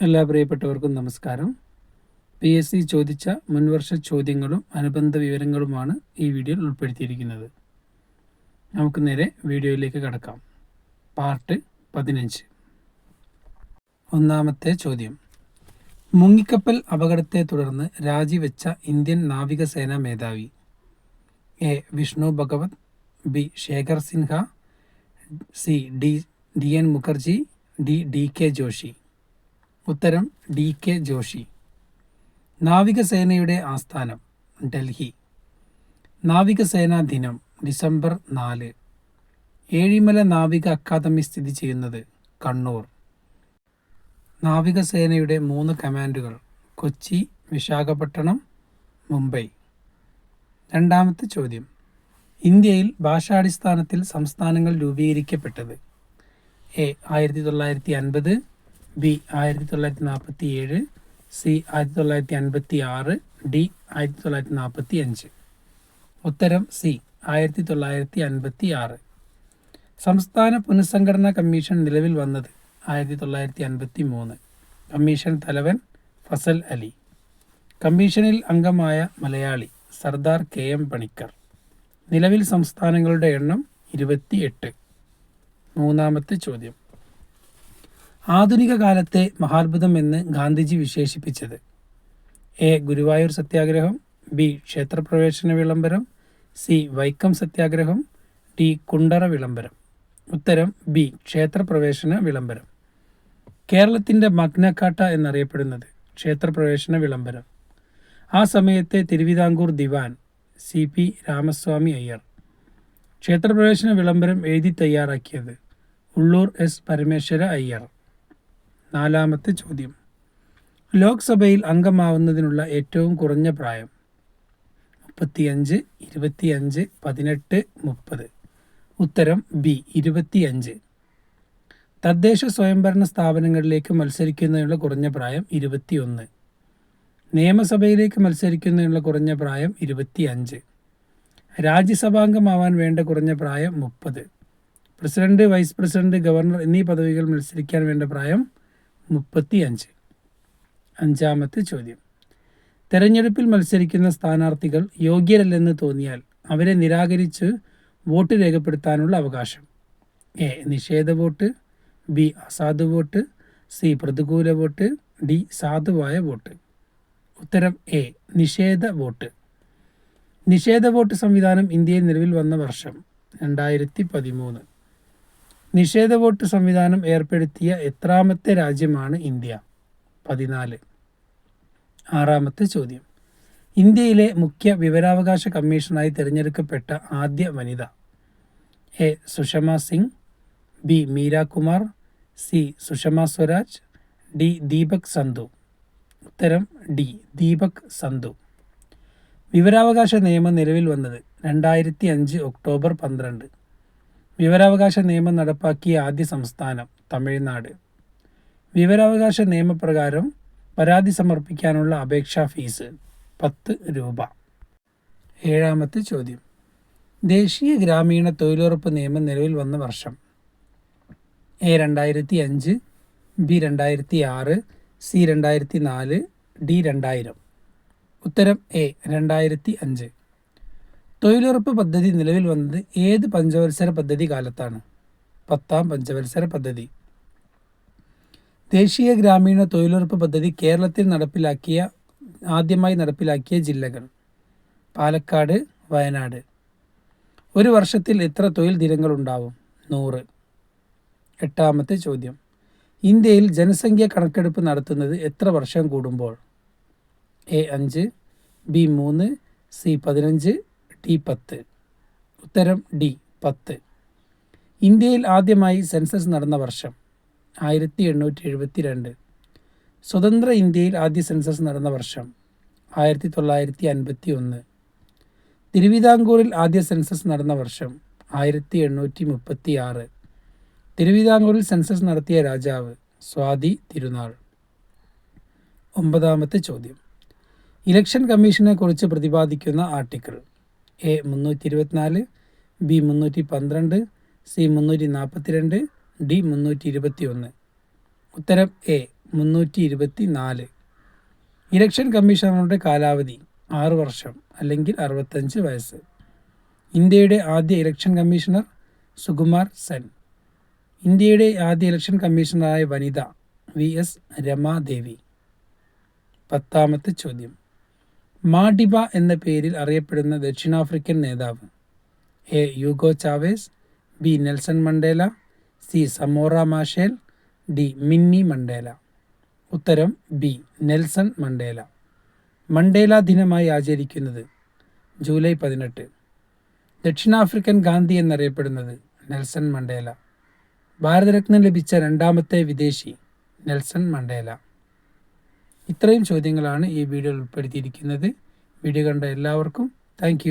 എല്ലാ പ്രിയപ്പെട്ടവർക്കും നമസ്കാരം. പി എസ് സി ചോദിച്ച മുൻവർഷ ചോദ്യങ്ങളും അനുബന്ധ വിവരങ്ങളുമാണ് ഈ വീഡിയോയിൽ ഉൾപ്പെടുത്തിയിരിക്കുന്നത്. നമുക്ക് നേരെ വീഡിയോയിലേക്ക് കടക്കാം. പാർട്ട് പതിനഞ്ച്. ഒന്നാമത്തെ ചോദ്യം. മുങ്ങിക്കപ്പൽ അപകടത്തെ തുടർന്ന് രാജിവെച്ച ഇന്ത്യൻ നാവികസേനാ മേധാവി. A. Vishnu Bhagwat B. Shekhar Sinha C. D. D. N. Mukherjee D. D. K. Joshi. ഉത്തരം ഡി കെ ജോഷി. നാവികസേനയുടെ ആസ്ഥാനം ഡൽഹി. നാവികസേനാ ദിനം ഡിസംബർ നാല്. ഏഴിമല നാവിക അക്കാദമി സ്ഥിതി ചെയ്യുന്നത് കണ്ണൂർ. നാവികസേനയുടെ മൂന്ന് കമാൻഡുകൾ കൊച്ചി വിശാഖപട്ടണം മുംബൈ. രണ്ടാമത്തെ ചോദ്യം. ഇന്ത്യയിൽ ഭാഷാടിസ്ഥാനത്തിൽ സംസ്ഥാനങ്ങൾ രൂപീകരിക്കപ്പെട്ടത്. എ ആയിരത്തി തൊള്ളായിരത്തി അൻപത് ബി ആയിരത്തി തൊള്ളായിരത്തി നാൽപ്പത്തി ഏഴ് സി ആയിരത്തി തൊള്ളായിരത്തി അൻപത്തി ആറ് ഡി ആയിരത്തി തൊള്ളായിരത്തി നാൽപ്പത്തി അഞ്ച് ഉത്തരം സി ആയിരത്തി തൊള്ളായിരത്തി അൻപത്തി ആറ് സംസ്ഥാന പുനഃസംഘടനാ കമ്മീഷൻ നിലവിൽ വന്നത് ആയിരത്തി തൊള്ളായിരത്തി അൻപത്തി മൂന്ന് കമ്മീഷൻ തലവൻ ഫസൽ അലി. കമ്മീഷനിൽ അംഗമായ മലയാളി സർദാർ കെ എം പണിക്കർ. നിലവിൽ സംസ്ഥാനങ്ങളുടെ എണ്ണം ഇരുപത്തി എട്ട് മൂന്നാമത്തെ ചോദ്യം. ആധുനിക കാലത്തെ മഹാത്ഭുതം എന്ന് ഗാന്ധിജി വിശേഷിപ്പിച്ചത്. എ. ഗുരുവായൂർ സത്യാഗ്രഹം ബി. ക്ഷേത്രപ്രവേശന വിളംബരം സി. വൈക്കം സത്യാഗ്രഹം ഡി. കുണ്ടറ വിളംബരം. ഉത്തരം ബി. ക്ഷേത്രപ്രവേശന വിളംബരം. കേരളത്തിന്റെ മഗ്നക്കാട്ട എന്നറിയപ്പെടുന്നത് ക്ഷേത്രപ്രവേശന വിളംബരം. ആ സമയത്തെ തിരുവിതാംകൂർ ദിവാൻ സി. പി. രാമസ്വാമി അയ്യർ. ക്ഷേത്രപ്രവേശന വിളംബരം എഴുതി തയ്യാറാക്കിയത് ഉള്ളൂർ എസ്. പരമേശ്വര അയ്യർ. നാലാമത്തെ ചോദ്യം. ലോക്സഭയിൽ അംഗമാവുന്നതിനുള്ള ഏറ്റവും കുറഞ്ഞ പ്രായം. മുപ്പത്തിയഞ്ച് ഇരുപത്തിയഞ്ച് പതിനെട്ട് മുപ്പത്. ഉത്തരം ബി ഇരുപത്തിയഞ്ച്. തദ്ദേശ സ്വയംഭരണ സ്ഥാപനങ്ങളിലേക്ക് മത്സരിക്കുന്നതിനുള്ള കുറഞ്ഞ പ്രായം ഇരുപത്തിയൊന്ന്. നിയമസഭയിലേക്ക് മത്സരിക്കുന്നതിനുള്ള കുറഞ്ഞ പ്രായം ഇരുപത്തിയഞ്ച്. രാജ്യസഭാംഗമാവാൻ വേണ്ട കുറഞ്ഞ പ്രായം മുപ്പത്. പ്രസിഡന്റ് വൈസ് പ്രസിഡന്റ് ഗവർണർ എന്നീ പദവികൾ മത്സരിക്കാൻ വേണ്ട പ്രായം മുപ്പത്തി അഞ്ച് അഞ്ചാമത്തെ ചോദ്യം. തെരഞ്ഞെടുപ്പിൽ മത്സരിക്കുന്ന സ്ഥാനാർത്ഥികൾ യോഗ്യരല്ലെന്ന് തോന്നിയാൽ അവരെ നിരാകരിച്ച് വോട്ട് രേഖപ്പെടുത്താനുള്ള അവകാശം. എ. നിഷേധ വോട്ട് ബി. അസാധു വോട്ട് സി. പ്രതികൂല വോട്ട് ഡി. സാധുവായ വോട്ട്. ഉത്തരം എ. നിഷേധ വോട്ട്. നിഷേധ വോട്ട് സംവിധാനം ഇന്ത്യയിൽ നിലവിൽ വന്ന വർഷം രണ്ടായിരത്തി പതിമൂന്ന് നിഷേധ വോട്ട് സംവിധാനം ഏർപ്പെടുത്തിയ എത്രാമത്തെ രാജ്യമാണ് ഇന്ത്യ? പതിനാല്. ആറാമത്തെ ചോദ്യം. ഇന്ത്യയിലെ മുഖ്യ വിവരാവകാശ കമ്മീഷനായി തിരഞ്ഞെടുക്കപ്പെട്ട ആദ്യ വനിത. A. Sushma Singh B. Meira Kumar C. Sushma Swaraj D. Deepak Sandhu. ഉത്തരം ഡി. ദീപക് സന്ധു. വിവരാവകാശ നിയമം നിലവിൽ വന്നത് രണ്ടായിരത്തി അഞ്ച് ഒക്ടോബർ പന്ത്രണ്ട്. വിവരാവകാശ നിയമം നടപ്പാക്കിയ ആദ്യ സംസ്ഥാനം തമിഴ്നാട്. വിവരാവകാശ നിയമപ്രകാരം പരാതി സമർപ്പിക്കാനുള്ള അപേക്ഷാ ഫീസ് പത്ത് രൂപ. ഏഴാമത്തെ ചോദ്യം. ദേശീയ ഗ്രാമീണ തൊഴിലുറപ്പ് നിയമം നിലവിൽ വന്ന വർഷം. എ രണ്ടായിരത്തി അഞ്ച് ബി രണ്ടായിരത്തി ആറ് സി രണ്ടായിരത്തി നാല് ഡി രണ്ടായിരം. ഉത്തരം എ രണ്ടായിരത്തി അഞ്ച് തൊഴിലുറപ്പ് പദ്ധതി നിലവിൽ വന്നത് ഏത് പഞ്ചവത്സര പദ്ധതി കാലത്താണ്? പത്താം പഞ്ചവത്സര പദ്ധതി. ദേശീയ ഗ്രാമീണ തൊഴിലുറപ്പ് പദ്ധതി കേരളത്തിൽ നടപ്പിലാക്കിയ ആദ്യമായി നടപ്പിലാക്കിയ ജില്ലകൾ. പാലക്കാട് വയനാട്. ഒരു വർഷത്തിൽ എത്ര തൊഴിൽ ദിനങ്ങൾ ഉണ്ടാവും? നൂറ്. എട്ടാമത്തെ ചോദ്യം. ഇന്ത്യയിൽ ജനസംഖ്യ കണക്കെടുപ്പ് നടത്തുന്നത് എത്ര വർഷം കൂടുമ്പോൾ? എ അഞ്ച് ബി മൂന്ന് സി പതിനഞ്ച് ഡി പത്ത്. ഉത്തരം ഡി പത്ത്. ഇന്ത്യയിൽ ആദ്യമായി സെൻസസ് നടന്ന വർഷം ആയിരത്തി എണ്ണൂറ്റി എഴുപത്തി രണ്ട് സ്വതന്ത്ര ഇന്ത്യയിൽ ആദ്യ സെൻസസ് നടന്ന വർഷം ആയിരത്തി തൊള്ളായിരത്തി അൻപത്തി ഒന്ന് തിരുവിതാംകൂറിൽ ആദ്യ സെൻസസ് നടന്ന വർഷം ആയിരത്തി എണ്ണൂറ്റി മുപ്പത്തി ആറ് തിരുവിതാംകൂറിൽ സെൻസസ് നടത്തിയ രാജാവ് സ്വാതി തിരുനാൾ. ഒമ്പതാമത്തെ ചോദ്യം. ഇലക്ഷൻ കമ്മീഷനെ കുറിച്ച് പ്രതിപാദിക്കുന്ന ആർട്ടിക്കിൾ. എ മുന്നൂറ്റി ഇരുപത്തിനാല് ബി മുന്നൂറ്റി പന്ത്രണ്ട് സി മുന്നൂറ്റി നാൽപ്പത്തിരണ്ട് ഡി മുന്നൂറ്റി ഇരുപത്തി ഒന്ന് ഉത്തരം എ മുന്നൂറ്റി ഇരുപത്തി നാല് ഇലക്ഷൻ കമ്മീഷണറുടെ കാലാവധി ആറു വർഷം അല്ലെങ്കിൽ അറുപത്തഞ്ച് വയസ്സ്. ഇന്ത്യയുടെ ആദ്യ ഇലക്ഷൻ കമ്മീഷണർ സുകുമാർ സെൻ. ഇന്ത്യയുടെ ആദ്യ ഇലക്ഷൻ കമ്മീഷണറായ വനിത വി എസ് രമാദേവി. പത്താമത്തെ ചോദ്യം. മാഡിബ എന്ന പേരിൽ അറിയപ്പെടുന്ന ദക്ഷിണാഫ്രിക്കൻ നേതാവ്. A. Hugo Chavez B. Nelson Mandela C. Samora Machel D. Winnie Mandela. ഉത്തരം ബി. Nelson Mandela. മണ്ടേല ദിനമായി ആചരിക്കുന്നത് ജൂലൈ പതിനെട്ട്. ദക്ഷിണാഫ്രിക്കൻ ഗാന്ധി എന്നറിയപ്പെടുന്നത് നെൽസൺ മണ്ടേല. ഭാരതരത്നം ലഭിച്ച രണ്ടാമത്തെ വിദേശി നെൽസൺ മണ്ടേല. ഇത്രയും ചോദ്യങ്ങളാണ് ഈ വീഡിയോയിൽ ഉൾപ്പെടുത്തിയിരിക്കുന്നത്. വീഡിയോ കണ്ട എല്ലാവർക്കും താങ്ക്